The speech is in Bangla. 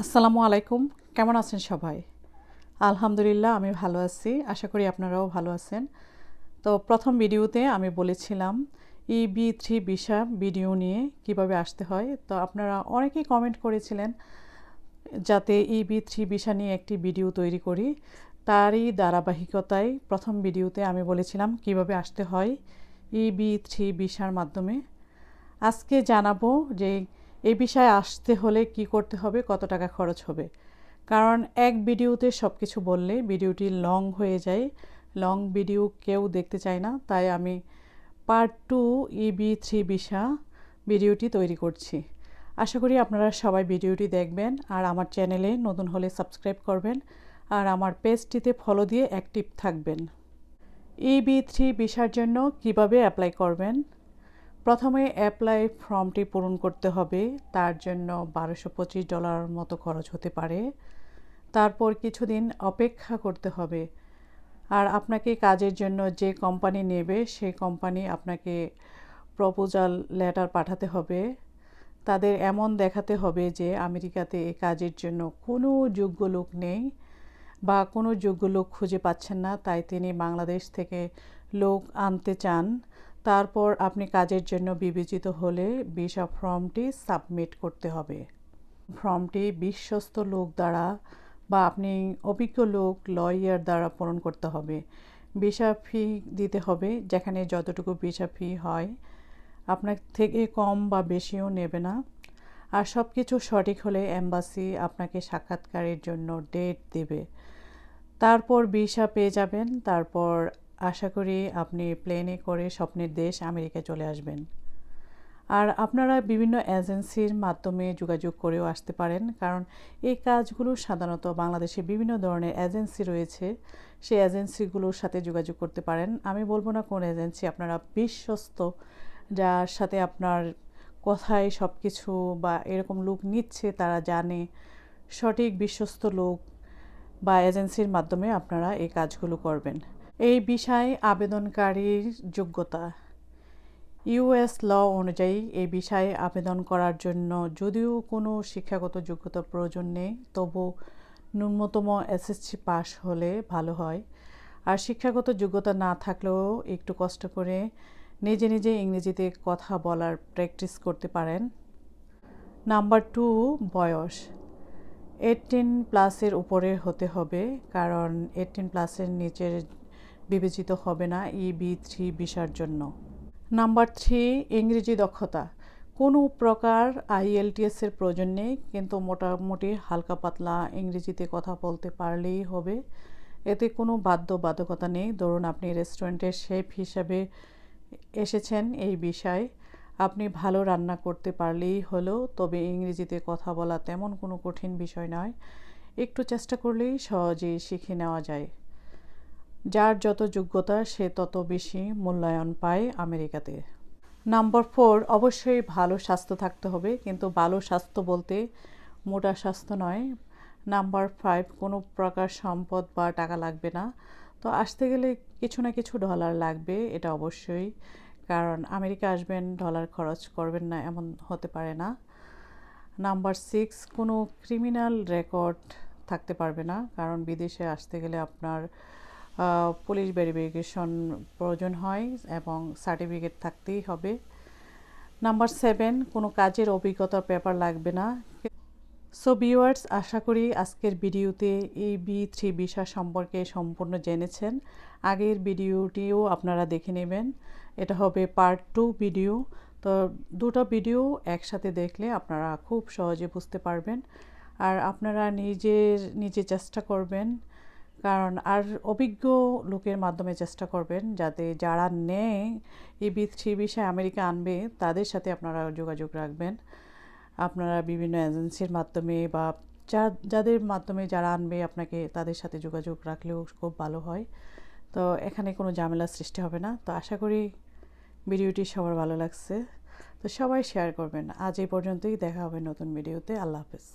আসসালামু আলাইকুম। কেমন আছেন সবাই? আলহামদুলিল্লাহ, আমি ভালো আছি। আশা করি আপনারাও ভালো আছেন। তো প্রথম ভিডিওতে আমি বলেছিলাম E B three visa video নিয়ে কীভাবে আসতে হয়। তো আপনারা অনেকেই কমেন্ট করেছিলেন যাতে ই বি থ্রি ভিসা নিয়ে একটি ভিডিও তৈরি করি। তারই ধারাবাহিকতায় প্রথম ভিডিওতে আমি বলেছিলাম কীভাবে আসতে হয় ই বি থ্রি ভিসার মাধ্যমে। আজকে জানাব যে এই বিষয়ে আসতে হলে কি করতে হবে, কত টাকা খরচ হবে? কারণ এক ভিডিওতে সব কিছু বললে ভিডিওটি লং হয়ে যায়। লং ভিডিও কেউ দেখতে চায় না, তাই আমি part two EB three visa ভিডিওটি তৈরি করছি। আশা করি আপনারা সবাই ভিডিওটি দেখবেন আর আমার চ্যানেলে নতুন হলে সাবস্ক্রাইব করবেন আর আমার পেজটিতে ফলো দিয়ে অ্যাক্টিভ থাকবেন। ইবি থ্রি ভিসার জন্য কীভাবে অ্যাপ্লাই করবেন? প্রথমে অ্যাপ্লাই ফর্মটি পূরণ করতে হবে। তার জন্য বারোশো পঁচিশ ডলার মতো খরচ হতে পারে। তারপর কিছুদিন অপেক্ষা করতে হবে। আর আপনাকে কাজের জন্য যে কোম্পানি নেবে, সেই কোম্পানি আপনাকে প্রপোজাল লেটার পাঠাতে হবে। তাদের এমন দেখাতে হবে যে আমেরিকাতে এই কাজের জন্য কোনো যোগ্য লোক নেই বা কোনো যোগ্য লোক খুঁজে পাচ্ছেন না, তাই তিনি বাংলাদেশ থেকে লোক আনতে চান। তারপর আপনি কাজের জন্য বিবেচিত হলে ভিসা ফর্মটি সাবমিট করতে হবে। ফর্মটি বিশ্বস্ত লোক দ্বারা বা আপনি অভিজ্ঞ লোক, লয়ার দ্বারা পূরণ করতে হবে। ভিসা ফি দিতে হবে যেখানে যতটুকু ভিসা ফি হয়। আপনার থেকে কম বা বেশিও নেবে না। আর সব কিছু সঠিক হলে অ্যাম্বাসি আপনাকে সাক্ষাৎকারের জন্য ডেট দেবে। তারপর ভিসা পেয়ে যাবেন। তারপর আশা করি আপনি প্লেনে করে স্বপ্নের দেশ আমেরিকায় চলে আসবেন। আর আপনারা বিভিন্ন এজেন্সির মাধ্যমে যোগাযোগ করেও আসতে পারেন, কারণ এই কাজগুলো সাধারণত বাংলাদেশে বিভিন্ন ধরনের এজেন্সি রয়েছে। সেই এজেন্সিগুলোর সাথে যোগাযোগ করতে পারেন। আমি বলব না কোন এজেন্সি আপনারা বিশ্বস্ত, যার সাথে আপনার কথায় সব কিছু বা এরকম লোক নিচ্ছে, তারা জানে, সঠিক বিশ্বস্ত লোক বা এজেন্সির মাধ্যমে আপনারা এই কাজগুলো করবেন। এই বিষয়ে আবেদনকারীর যোগ্যতা। ইউএস ল অনুযায়ী এই বিষয়ে আবেদন করার জন্য যদিও কোনো শিক্ষাগত যোগ্যতার প্রয়োজন নেই, তবু ন্যূনতম এসএসসি পাস হলে ভালো হয়। আর শিক্ষাগত যোগ্যতা না থাকলেও একটু কষ্ট করে নিজে নিজে ইংরেজিতে কথা বলার প্র্যাকটিস করতে পারেন। নাম্বার টু, বয়স। এইটিন প্লাসের উপরে হতে হবে, কারণ এইটিন প্লাসের নিচের বিবেচিত হবে না ই বি থ্রি ভিসার জন্য। নাম্বার থ্রি, ইংরেজি দক্ষতা। কোনো প্রকার আইএলটিএস এর প্রয়োজন নেই, কিন্তু মোটামুটি হালকা পাতলা ইংরেজিতে কথা বলতে পারলেই হবে। এতে কোনো বাধ্যবাধকতা নেই। ধরুন, আপনি রেস্টুরেন্টের শেফ হিসাবে এসেছেন এই বিষয়ে। আপনি ভালো রান্না করতে পারলেই হলো, তবে ইংরেজিতে কথা বলা তেমন কোনো কঠিন বিষয় নয়। একটু চেষ্টা করলেই সহজেই শিখে নেওয়া যায়। যার যত যোগ্যতা, সে তত বেশি মূল্যায়ন পায় আমেরিকাতে। নাম্বার ফোর, অবশ্যই ভালো স্বাস্থ্য থাকতে হবে, কিন্তু ভালো স্বাস্থ্য বলতে মোটা স্বাস্থ্য নয়। নাম্বার ফাইভ, কোনো প্রকার সম্পদ বা টাকা লাগবে না। তো আসতে গেলে কিছু না কিছু ডলার লাগবে, এটা অবশ্যই। কারণ আমেরিকা আসবেন, ডলার খরচ করবেন না, এমন হতে পারে না। নাম্বার সিক্স, কোনো ক্রিমিনাল রেকর্ড থাকতে পারবে না, কারণ বিদেশে আসতে গেলে আপনার পুলিশ ভেরিফিকেশন প্রয়োজন হয় এবং সার্টিফিকেট থাকতেই হবে। নাম্বার সেভেন কোনো কাজের অভিজ্ঞতার পেপার লাগবে না। সো ভিউয়ার্স আশা করি আজকের ভিডিওতে এই বি থ্রি ভিসা সম্পর্কে সম্পূর্ণ জেনেছেন। আগের ভিডিওটিও আপনারা দেখে নেবেন। এটা হবে পার্ট টু ভিডিও তো দুটো ভিডিও একসাথে দেখলে আপনারা খুব সহজে বুঝতে পারবেন। আর আপনারা নিজের, নিজে চেষ্টা করবেন কারণ আর অভিজ্ঞ লোকের মাধ্যমে চেষ্টা করবেন যাতে যারা নেয় এই বি থ্রি বিষয়ে আমেরিকা আনবে, তাদের সাথে আপনারা যোগাযোগ রাখবেন। আপনারা বিভিন্ন এজেন্সির মাধ্যমে বা যাদের মাধ্যমে যারা আনবে আপনাকে তাদের সাথে যোগাযোগ রাখলেও খুব ভালো হয়। তো এখানে কোনো ঝামেলার সৃষ্টি হবে না। তো আশা করি ভিডিওটি সবার ভালো লাগছে। তো সবাই শেয়ার করবেন। আজ এই পর্যন্তই। দেখা হবে নতুন ভিডিওতে। আল্লাহ হাফেজ।